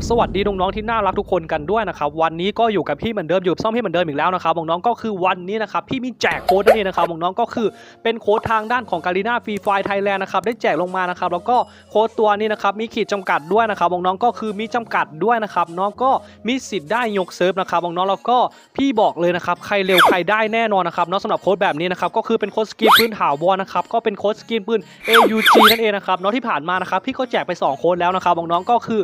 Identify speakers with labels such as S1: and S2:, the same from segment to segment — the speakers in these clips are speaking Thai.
S1: บสวัสดีน้องๆที่น่ารักทุกคนกันด้วยนะครับวันนี้ก็อยู่กับพี่เหมือนเดิมอยู่ซ่อมพี่เหมือนเดิมอีกแล้วนะครับน้องๆก็คือวันนี้นะครับพี่มีแจกโค้ดนั่นะครับน้องๆก็คือเป็นโค้ดทางด้านของการีนาฟรีไฟไทยแลนด์นะครับได้แจกลงมานะครับแล้วก็โค้ดตัวนี้นะครับมีขีดจำกัดด้วยนะครับน้องๆก็คือมีจำกัดด้วยนะครับน้องก็มีสิทธิ์ได้ยกเซิร์ฟนะครับน้องๆแล้วก็พี่บอกเลยนะครับใครเร็วใครได้แน่นอนนะครับเนาะสำหรับโค้ดแบบนี้นะครับก็คือเป็นโค้ดสกินปืนถาวรนะครับก็เป็นโค้ดสกินปืน AUG นั่นเองนะครับเนาะที่ผ่านมานะครับพี่ก็แจกไปสองโค้ดแล้วนะครับน้องๆก็คือ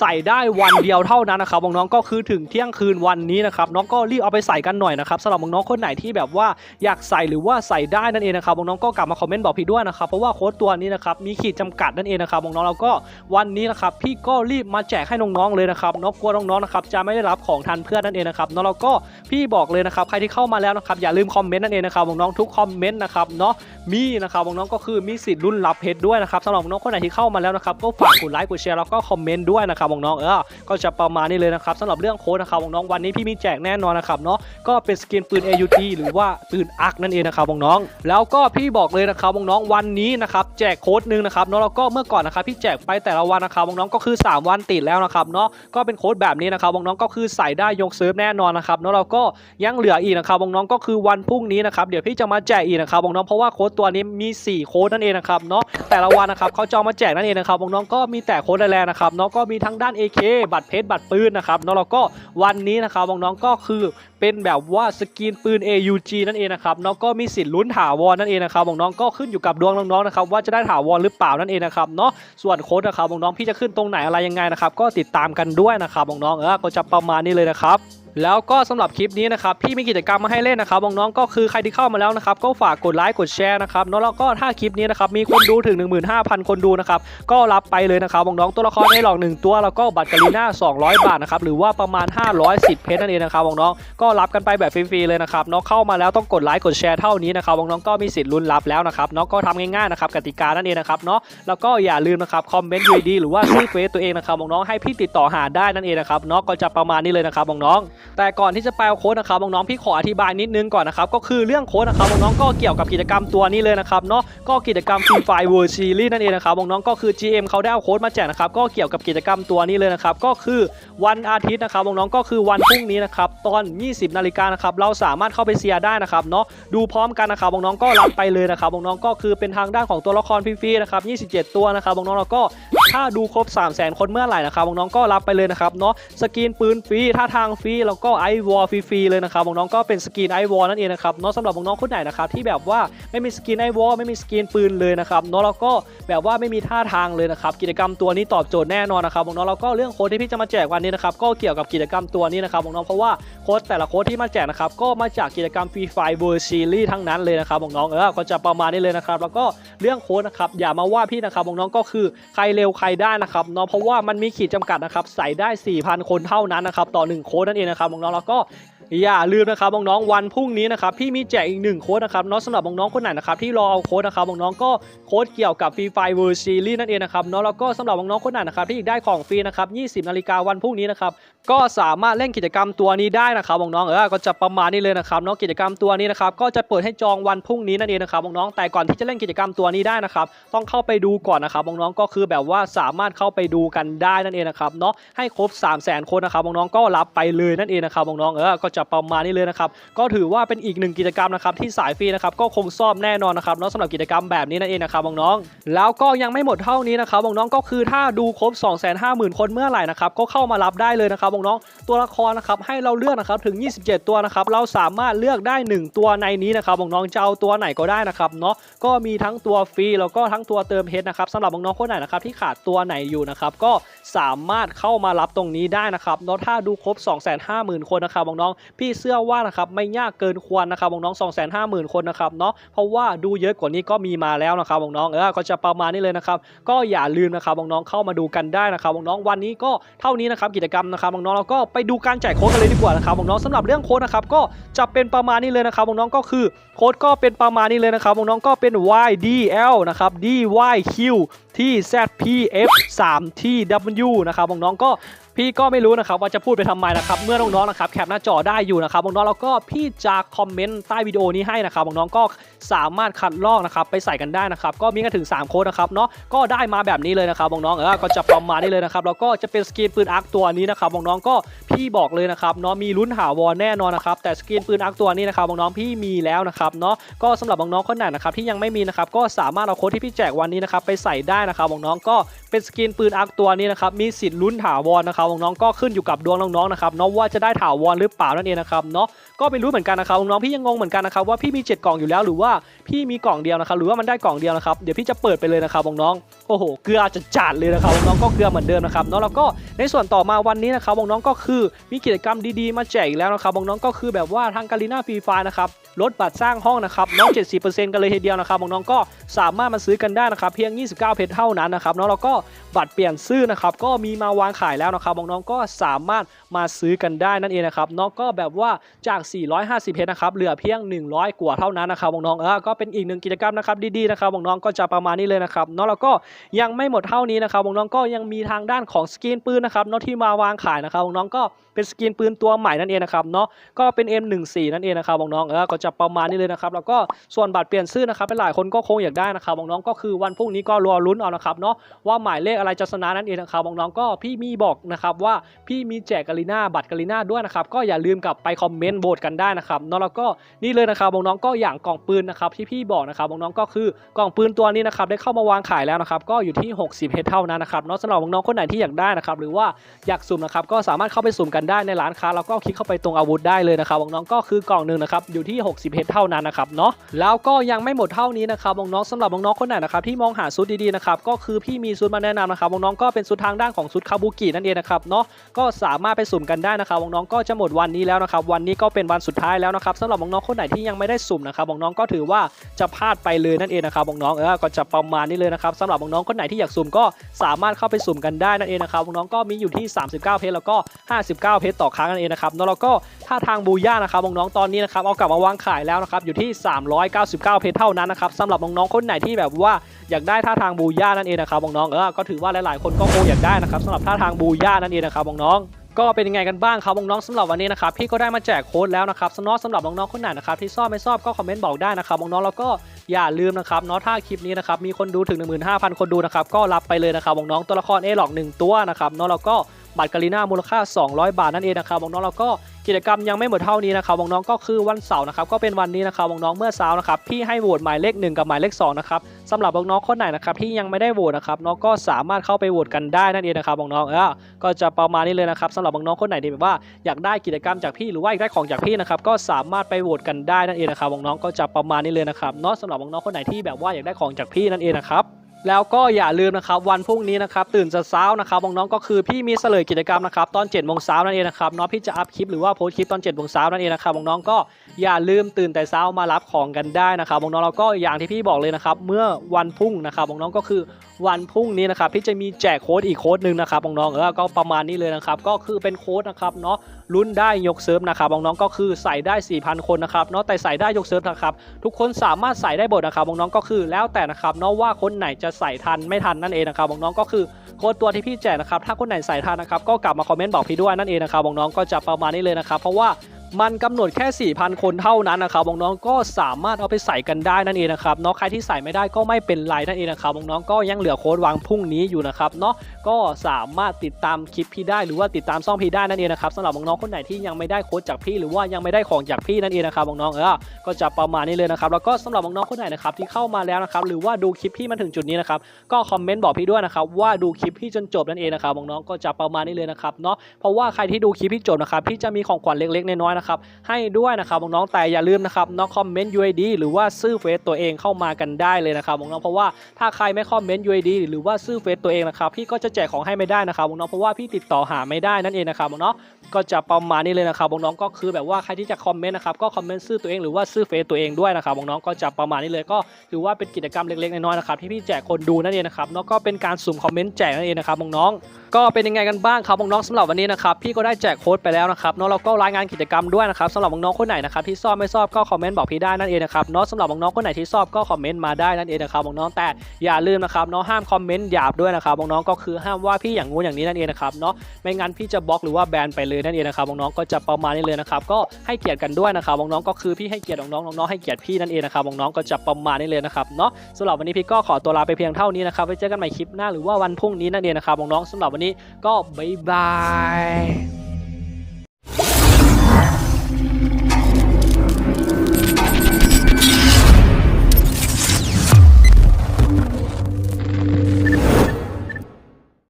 S1: ใส่ได้วันเดียวเท่านั้นนะครับน้องๆก็คือถึงเที่ยงคืนวันนี้นะครับน้องก็รีบเอาไปใส่กันหน่อยนะครับสำหรับน้องๆคนไหนที่แบบว่าอยากใส่หรือว่าใส่ได้นั่นเองนะครับน้องๆก็กลับมาคอมเมนต์บอกพี่ด้วยนะครับเพราะว่าโค้ดตัวนี้นะครับมีขีดจำกัดนั่นเองนะครับน้องๆแล้วก็วันนี้นะครับพี่ก็รีบมาแจกให้น้องๆเลยนะครับน้องกลัวน้องๆนะครับจะไม่ได้รับของทันเพื่อนนั่นเองนะครับน้องเราก็พี่บอกเลยนะครับใครที่เข้ามาแล้วนะครับอย่าลืมคอมเมนต์นั่นเองนะครับน้องๆทุกคอมเมนต์นะครับเนาะมีนะครับน้องๆก็คือมีสิทธิ์รุ่นรับเพชรด้วยนะครับสำหรับน้องคนไหนที่เข้ามาแล้วนะครับก็ฝากกดไลค์กดแชร์แล้วก็คอมเมนต์ด้วยนะครับน้องเออก็จะประมาณนี้เลยนะครับสำหรับเรื่องโค้ดนะครับน้องวันนี้พี่มีแจกแน่นอนนะครับเนาะก็เป็นสกินปืน AUT หรือว่าปืนอักนั่นเองนะครับน้องแล้วก็พี่บอกเลยนะครับน้องวันนี้นะครับแจกโค้ดหนึ่งนะครับเนาะแล้วก็เมื่อก่อนนะครับพี่แจกไปแต่ละวันนะครับน้องก็คือ 3 วันติดแล้วนะครับเนาะก็เป็นโค้ดแบบนี้นะครับน้องก็คือใส่ได้ยกเซิร์ฟแน่นอนนะครับเนาะแล้วก็ยังเหลืออีกนะครับน้องก็คือวันพรุ่งนี้นะครับเดี๋ยวพี่จะมาแจกอีกนะครับน้องเพราะว่าโค้ดตัวนี้มี 4 โค้ดนั่นเองนะครับเนาะแต่ละวันนะครับเขาจะเอามาแจกนั่นเองนะครับน้องก็มีแต่โค้ดแรงๆนะครับเนาะก็มีทั้งด้าน AK บัตรเพชรบัตรปืนนะครับเนาะแล้วก็วันนี้นะครับน้องๆก็คือเป็นแบบว่าสกินปืน AUG นั่นเองนะครับน้องก็มีสิทธิ์ลุ้นถาวรนั่นเองนะครับน้องก็ขึ้นอยู่กับดวงน้องๆนะครับว่าจะได้ถาวรหรือเปล่านั่นเองนะครับเนาะส่วนโค้ดนะครับน้องๆพี่จะขึ้นตรงไหนอะไรยังไงนะครับก็ติดตามกันด้วยนะครับน้องๆเออก็จะประมาณนี้เลยนะครับ แล้วก็สำหรับคลิปนี้นะครับพี่มีกิจกรรมมาให้เล่นนะครับน้องๆก็คือใครที่เข้ามาแล้วนะครับก็ฝากกดไลค์กดแชร์นะครับเนาะแล้วก็ถ้าคลิปนี้นะครับมีคนดูถึง 15,000 คนดูนะครับก็รับไปเลยนะครับน้องๆตัวละครให้หลอก1ตัวแล้วก็บัตรกาลีน่า200 บาทนะครับหรือว่าประมาณ 510 เพชรนั่นเองนะครับน้องๆก็รับกันไปแบบฟรีๆเลยนะครับเนาะเข้ามาแล้วต้องกดไลค์กดแชร์เท่านี้นะครับน้องๆก็มีสิทธิ์ลุ้นรับแล้วนะครับเนาะก็ทำง่ายๆนะครับกติกานั่นเองนะครับเนาะแล้วก็อย่าลืมนะครับคอมเมนต์ดีๆหรือว่าชื่อเฟซตัวเองนะครับน้องๆให้พี่ติดต่อหาได้นั่นเองนะครับเนาะก็จะประมาณนี้เลยนะครับน้องๆแต่ก่อนที่จะไปเอาโค้ดนะครับน้องๆพี่ขออธิบายนิดนึงก่อนนะครับก็คือเรื่องโค้ดนะครับน้องๆก็เกี่ยวกับกิจกรรมตัวนี้เลยนะครับเนาะก็กิจกรรม Free Fire World Series นั่นเองนะครับน้องๆก็คือ GM เขาได้เอาโค้ดมาแจกนะครับก็เกี่ยวกับกิจกรรมตัวนี้เลยนะครับก็คือวันอาทิตย์นะครับน้องๆก็คือวันพรุ่งนี้นะครับตอน 20นาฬิกานะครับเราสามารถเข้าไปเชียได้นะครับเนาะดูพร้อมกันนะครับน้องๆก็รับไปเลยนะครับน้องๆก็คือเป็นทางด้านของตัวละครฟรีๆนะครับ27 ตัวนะครับน้องๆก็ถ้าดูครบ 3 0 0 0 0 0 คนเมื่อไหร่นะครับน้องๆก็รับไปเลยนะครับเนาะสกินปืนฟรีท่าทางฟรีแล้วก็ไอวอลฟรีๆเลยนะครับน้องๆก็เป็นสกินไอวอลนั่นเองนะครับเนาะสำหรับน้องๆคนไหนนะครับที่แบบว่าไม่มีสกินไอวอลไม่มีสกินปืนเลยนะครับเนาะแล้วก็แบบว่าไม่มีท่าทางเลยนะครับกิจกรรมตัวนี้ตอบโจทย์แน่นอนนะครับน้องๆแล้วก็เรื่องโค้ดที่พี่จะมาแจกวันนี้นะครับก็เกี่ยวกับกิจกรรมตัวนี้นะครับน้องๆเพราะว่าโค้ดแต่ละโค้ดที่มาแจกนะครับก็มาจากกิจกรรม Free Fire World Series ทั้งนั้นเลยนะครับน้องๆเออก็จะประมาณนี้เลยนะครับแล้วก็เรื่องโค้ดนะครับอย่ามาว่าพี่นะครับน้องๆก็คือใครเร็วใครได้นะครับเนาะเพราะว่ามันมีขีดจำกัดนะครับใส่ได้ 4,000 คนเท่านั้นนะครับต่อ1โค้ดนั่นเองนะครับน้องแล้วก็ อย่าลืมนะครับน้องๆวันพรุ่งนี้นะครับพี่มีแจกอีกหนึ่งโค้ดนะครับเนาะสำหรับน้องๆคนไหนนะครับที่รอเอาโค้ดนะครับน้องๆก็โค้ดเกี่ยวกับ Free Fire World Series นั่นเองนะครับเนาะแล้วก็สำหรับน้องๆคนไหนนะครับที่อยากได้ของฟรีนะครับ20นาฬิกาวันพรุ่งนี้นะครับก็สามารถเล่นกิจกรรมตัวนี้ได้นะครับน้องๆเออก็จะประมาณนี้เลยนะครับเนาะกิจกรรมตัวนี้นะครับก็จะเปิดให้จองวันพรุ่งนี้นั่นเองนะครับน้องๆแต่ก่อนที่จะเล่นกิจกรรมตัวนี้ได้นะครับต้องเข้าไปดูก่อนนะครับน้องๆก็คือแบบว่าสามารถเข้าไปดูกันได้นั่นเองนะครับเนาะให้ครบ 3 0 0 0 0 0คนนะครับน้องๆก็รับไปเลยนั่นเองนะครับน้องๆเออก็จะประมาณนี้เลยนะครับก็ถือว่าเป็นอีกหนึ่งกิจกรรมนะครับที่สายฟรีนะครับก็คงชอบแน่นอนนะครับเนาะสำหรับกิจกรรมแบบนี้นั่นเองนะครับน้องๆแล้วก็ยังไม่หมดเท่านี้นะครับน้องๆก็คือถ้าดูครบ 250,000 คนเมื่อไหร่นะครับก็เข้ามารับได้เลยนะครับน้องๆตัวละครนะครับให้เราเลือกนะครับถึง 27 ตัวนะครับเราสามารถเลือกได้ 1 ตัวในนี้นะครับน้องๆจะเอาตัวไหนก็ได้นะครับเนาะก็มีทั้งตัวฟรีแล้วก็ทั้งตัวเติมเพชรนะครับสำหรับน้องๆคนไหนนะครับที่ขาดตัวไหนอยู่นะครับก็สามารถเข้ามารับตรงนี้ได้นะครับเนาะถ้าดูครบ 250,000 คนนะครับน้องๆพี่เชื่อว่านะครับไม่ยากเกินควรนะครับน้องๆ250,000คนนะครับเนาะเพราะว่าดูเยอะกว่านี้ก็มีมาแล้วนะครับน้องๆเออก็จะประมาณนี้เลยนะครับก็อย่าลืมนะครับน้องๆเข้ามาดูกันได้นะครับน้องๆวันนี้ก็เท่านี้นะครับกิจกรรมนะครับน้องๆแล้วก็ไปดูการแจกโค้ดกันเลยดีกว่านะครับน้องๆสำหรับเรื่องโค้ดนะครับก็จะเป็นประมาณนี้เลยนะครับน้องๆก็คือโค้ดก็เป็นประมาณนี้เลยนะครับน้องๆก็เป็น YDL นะครับ DYQ ที่ ZPF 3 TW นะครับน้องๆก็ พี่ก็ไม่รู้นะครับว่าจะพูดไปทำไมนะครับเมื่อน้องๆนะครับแคปหน้าจอได้อยู่นะครับน้องๆแล้วก็พี่จะคอมเมนต์ใต้วิดีโอนี้ให้นะครับน้องๆก็สามารถคัดลอกนะครับไปใส่กันได้นะครับก็มีกันถึง 3 โค้ดนะครับเนาะก็ได้มาแบบนี้เลยนะครับน้องๆเออก็จะประมาณนี้เลยนะครับแล้วก็จะเป็นสกรีนปืนอาร์คตัวนี้นะครับน้องๆก็พี่บอกเลยนะครับเนาะมีลุ้นหาวรแน่นอนนะครับแต่สกรีนปืนอาร์คตัวนี้นะครับน้องๆพี่มีแล้วนะครับเนาะก็สำหรับน้องๆคนไหนนะครับที่ยังไม่มีนะครับก็สามารถเอาโค้ดที่พี่แจกวันนี้นะครับไปใส่ได้นะครับน้องๆก็เป็นสกรีนปืนอาร์คตัวนี้นะครับมีสิทธิ์ลุ้นถาวรนะครับน้องก็ขึ้นอยู่กับดวงน้องๆนะครับเนาะว่าจะได้ถาวรหรือเปล่านั่นเองนะครับเนาะก็ไม่รู้เหมือนกันนะครับน้องพี่ยังงงเหมือนกันนะครับว่าพี่มี 7 กล่องอยู่แล้วหรือว่าพี่มีกล่องเดียวนะครับหรือว่ามันได้กล่องเดียวนะครับเดี๋ยวพี่จะเปิดไปเลยนะครับน้องโอ้โหเกลือจะจัดเลยนะครับน้องก็เกลือเหมือนเดิมนะครับเนาะแล้วก็ในส่วนต่อมาวันนี้นะครับน้องก็คือมีกิจกรรมดีๆ มาแจกอีกแล้วนะครับน้องก็คือแบบว่าทางการีนาฟรีไฟนะครับลดบัตรสร้างห้องนะครับน้อง 70%กันเลยทีเดียวนะครับน้องก็สามารถมาซื้อกันได้นะครับเพียง 29 เพชรเท่านั้นนะครับเนาะแล้วก็ บัตรเปลี่ยนชื่อนะครับก็มีมาวางขายแล้วนะครับน้องๆก็สามารถมาซื้อกันได้นั่นเองนะครับเนาะก็แบบว่าจาก 450เพชรนะครับเหลือเพียง 100 กว่าเท่านั้นนะครับน้องๆเออก็เป็นอีกหนึ่งกิจกรรมนะครับดีๆนะครับน้องๆก็จะประมาณนี้เลยนะครับเนาะแล้วก็ยังไม่หมดเท่านี้นะครับน้องๆก็ยังมีทางด้านของสกินปืนนะครับเนาะที่มาวางขายนะครับน้องๆก็เป็นสกินปืนตัวใหม่นั่นเองนะครับเนาะก็เป็น M14 นั่นเองนะครับน้องๆเออก็จะประมาณนี้เลยนะครับแล้วก็ส่วนบัตรเปลี่ยนชื่อนะครับหลายคนก็คงอยากได้นะครับน้องๆก็คือวันพรุ่งนี้ก็รอลุ้นเอานะครับเนาะว่าหมายเลขอะไรจะชนะนั่นเองนะครับน้องๆก็พี่มีบอกนะครับว่าพี่มีแจกกาลิน่าบัตรกาลิน่าด้วยนะครับก็อย่าลืมกลับไปคอมเมนต์โบทกันได้นะครับเนาะแล้วก็นี่เลยนะครับน้องๆก็อย่างกล่องปืนนะครับที่พี่บอกนะครับน้องๆก็คือกล่องปืนตัวนี้นะครับได้เข้ามาวางขายแล้วนะครับก็อยู่ที่ 60เฮดเท่านั้นนะครับเนาะสำหรับน้องๆคนไหนที่อยากได้นะครับหรือว่าอยากสุ่มนะครับก็สามารถเข้าไปสุ่มกันได้ในร้านค้าแล้วก็คลิกเข้าไปตรงอาวุธได้เลยนะครับน้องๆก็คือกล่องหนึ่งนะครับอยู่ที่ 60เฮดเท่านั้นนะครับเนาะแล้วก็ยังไม่หมดเท่านี้นะครับน้องๆสำหรับน้องๆคนไหนนะครับที่มองหาชุดดีๆนะครับก็คือพี่มีชุดมาแนะนำนะครับน้องๆก็เป็นชุดทางด้านของชุดคาบุกินั่นเองนะครับเนาะก็สามารถไปสุ่มกันได้นะครับน้องๆก็จะหมดวันนี้แล้วนะครับวันนี้ก็เป็นวันสุดท้ายแล้วนะครับสำหรับน้องๆคนไหนที่ยังไม่ได้สุ่มนะครับน้องๆก็ถือว่าจะพลาดไปเลยนั่นเองนะครับน้องๆเออก็จะประมาณนี้เลยนะครับสำหรับน้องๆคนไหนที่อยากสุ่มก็สามารถเข้าไปสุ่มกันได้นั่นเองนะครับน้องๆก็มีอยู่ที่ 39 เพชรแล้วก็ 59 เพชรต่อครั้งนั่นเองนะครับแล้วก็ถ้าทางบูย่านะครับน้องๆตอนนี้นะครับเอากลับมาวางขายแล้วนะครับอยู่ที่ 399 เพชรเท่านั้นนะครับสำหรับน้องๆคนไหนที่แบบว่าอยากได้ท่าทางบูย่านั่นเองนะครับน้องๆเออก็ถือว่าว่าหลายๆ คนก็คงอยากได้นะครับสำหรับท่าทางบูย่านั่นเองนะครับน้องก็เป็นยังไงกันบ้างครับน้องๆสำหรับวันนี้นะครับพี่ก็ได้มาแจกโค้ดแล้วนะครับสำหรับสำหรับน้องๆคนไหนนะครับที่ชอบไม่ชอบก็คอมเมนต์บอกได้นะครับน้องๆแล้วก็อย่าลืมนะครับเนาะถ้าคลิปนี้นะครับมีคนดูถึง 15,000 คนดูนะครับก็รับไปเลยนะครับน้องๆตัวละครเอหลอก1ตัวนะครับเนาะแล้วก็บัตรกาลิน่ามูลค่า 200 บาทนั่นเองนะครับน้องๆแล้วก็ กิจกรรมยังไม่หมดเท่านี้นะครับน้องๆก็คือวันเสาร์นะครับก็เป็นวันนี้นะครับน้องๆเมื่อเช้านะครับพี่ให้โหวตหมายเลข 1 กับหมายเลข2นะครับสำหรับน้องๆคนไหนนะครับที่ยังไม่ได้โหวตนะครับน้องก็สามารถเข้าไปโหวตกันได้นั่นเองนะครับน้องๆเออก็จะประมาณนี้เลยนะครับสำหรับน้องๆคนไหนที่แบบว่าอยากได้กิจกรรมจากพี่หรือว่าอยากได้ของจากพี่นะครับก็สามารถไปโหวตกันได้นั่นเองนะครับน้องๆก็จะประมาณนี้เลยนะครับเนาะสำหรับน้องๆคนไหนที่แบบว่าอยากได้ของจากพี่นั่นเองนะครับ แล้วก็อย่าลืมนะครับวันพรุ่งนี้นะครับตื่นเช้านะครับน้องๆก็คือพี่มีเสลยกิจกรรมนะครับตอน7จ็ดโมงเช้านั่นเองนะครับเนาะพี่จะอัพคลิปหรือว่าโพสคลิปตอน7จ็ดโมงเช้านั่นเองนะครับน้องๆก็อย่าลืมตื่นแต่เช้ามารับของกันได้นะครับน้องๆแล้วก็อย่างที่พี่บอกเลยนะครับเมื่อวันพรุ่งนะครับน้องๆก็คือวันพรุ่งนี้นะครับพี่จะมีแจกโค้ดอีกโค้ดหนึ่งนะครับน้องๆเออก็ประมาณนี้เลยนะครับก็คือเป็นโค้ดนะครับเนาะลุ้นได้ยกเซิร์ฟนะครับน้องๆก็คือใส่ได้ 4,000 คนนะครับเนาะแต่ใส่ได้ยกเซิร์ฟนะครับทุกคนสามารถใส่ได้หมดนะครับน้องๆก็คือแล้วแต่นะครับเนาะว่าคนไหนจะใส่ทันไม่ทันนั่นเองนะครับน้องๆก็คือโค้ดตัวที่พี่แจกนะครับถ้าคนไหนใส่ทันนะครับก็กลับมาคอมเมนต์บอกพี่ด้วยนั่นเองนะครับน้องๆก็จะประมาณนี้เลยนะครับเพราะว่า มันกำหนดแค่ 4,000 คนเท่านั้นนะครับน้องๆก็สามารถเอาไปใส่กันได้นั่นเองนะครับเนาะใครที่ใส่ไม่ได้ก็ไม่เป็นไรนั่นเองนะครับน้องๆก็ยังเหลือโค้ดวางพรุ่งนี้อยู่นะครับเนาะก็สามารถติดตามคลิปพี่ได้หรือว่าติดตามซ่องพี่ได้นั่นเองนะครับสำหรับน้องๆคนไหนที่ยังไม่ได้โค้ดจากพี่หรือว่ายังไม่ได้ของจากพี่นั่นเองนะครับน้องๆเออก็จะประมาณนี้เลยนะครับแล้วก็สำหรับน้องๆคนไหนนะครับที่เข้ามาแล้วนะครับหรือว่าดูคลิปพี่มาถึงจุดนี้นะครับก็คอมเมนต์บอกพี่ด้วยนะครับว่าดูคลิปพี่จนจบนั่นเองนะครับน้องๆก็จะประมาณนี้เลยนะครับเนาะเพราะว่าใครที่ดูคลิปพี่จบนะครับพี่จะมีของขวัญเล็กๆน้อยๆนะครับให้ด้วยนะครับน้องๆแต่อย่าลืมนะครับน้องคอมเมนต์ UID หรือว่าชื่อเฟซตัวเองเข้ามากันได้เลยนะครับน้องๆเพราะว่าถ้าใครไม่คอมเมนต์ UID หรือว่าชื่อเฟซตัวเองนะครับพี่ก็จะแจกของให้ไม่ได้นะครับน้องๆเพราะว่าพี่ติดต่อหาไม่ได้นั่นเองนะครับน้องๆก็จะประมาณนี้เลยนะครับน้องๆก็คือแบบว่าใครที่จะคอมเมนต์นะครับก็คอมเมนต์ชื่อตัวเองหรือว่าชื่อเฟซตัวเองด้วยนะครับน้องๆก็จะประมาณนี้เลยก็ถือว่าเป็นกิจกรรมเล็กๆน้อยๆนะครับที่พี่แจกคนดูนั่นเองนะครับแล้วก็เป็นการสุ่มคอมเมนต์แจกนั่นเองนะครับน้องๆ ก็เป็นยังไงกันบ้างครับน้องๆสำหรับวันนี้นะครับพี่ก็ได้แจกโค้ดไปแล้วนะครับนาะแล้วก็รายงานกิจกรรมด้วยนะครับสำหรับน้องๆคนไหนนะครับที่ชอบไม่ชอบก็คอมเมนต์บอกพี่ได้นั่นเองนะครับเนาะสำหรับน้องๆคนไหนที่ชอบก็คอมเมนต์มาได้นั่นเองนะครับน้องแต่อย่าลืมนะครับเนาะห้ามคอมเมนต์หยาบด้วยนะครับน้องก็คือห้ามว่าพี่อย่างงู้นอย่างนี้นั่นเองนะครับเนาะไม่งั้นพี่จะบล็อกหรือว่าแบนไปเลยนั่นเองนะครับน้องก็จะประมาณนี้เลยนะครับก็ให้เกียรติกันด้วยนะครับน้องก็คือพี่ให้เกียรติน้องๆน้องๆให้เกียรติพี่นั่นเองนะครับน้องก็จะประมาณนี้เลยนะครับเนาะสำหรับวันนี้พี่ก็ขอตัวลาไปเพียงเท่านี้นะครับไว้เจอกันใหม่คลิปหน้าหรือว่าวันพรุ่งนี้นั่นเองนะครับน้องสำหรับวันนี้นี้ก็บ๊ายบาย